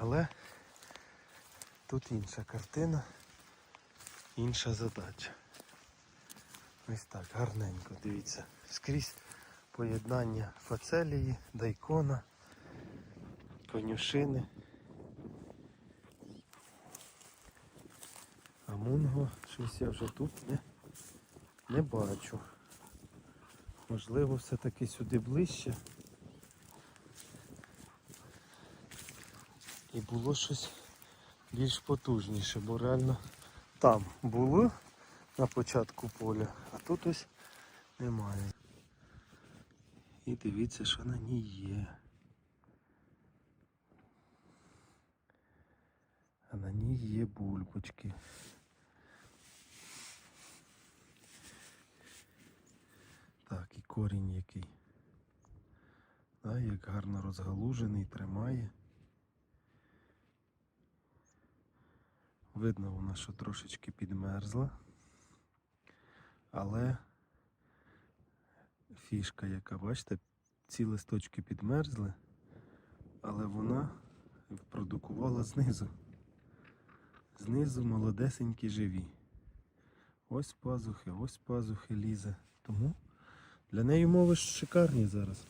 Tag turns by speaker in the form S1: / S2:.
S1: Але тут інша картина, інша задача. Ось так, гарненько, дивіться. Скрізь поєднання фацелії, дайкона, конюшини. А мунго щось я вже тут не, не бачу. Можливо, все-таки сюди ближче. І було щось більш потужніше, бо реально там було на початку поля, а тут ось немає. І дивіться, що на ній є. А на ній є бульбочки. Так, і корінь який. Да, як гарно розгалужений, тримає. Видно вона, що трошечки підмерзла. Але фішка, яка, бачите, ці листочки підмерзли, але вона продукувала знизу. Знизу молодесенькі живі. Ось пазухи, ось пазухи лізе. Тому для неї умови шикарні зараз.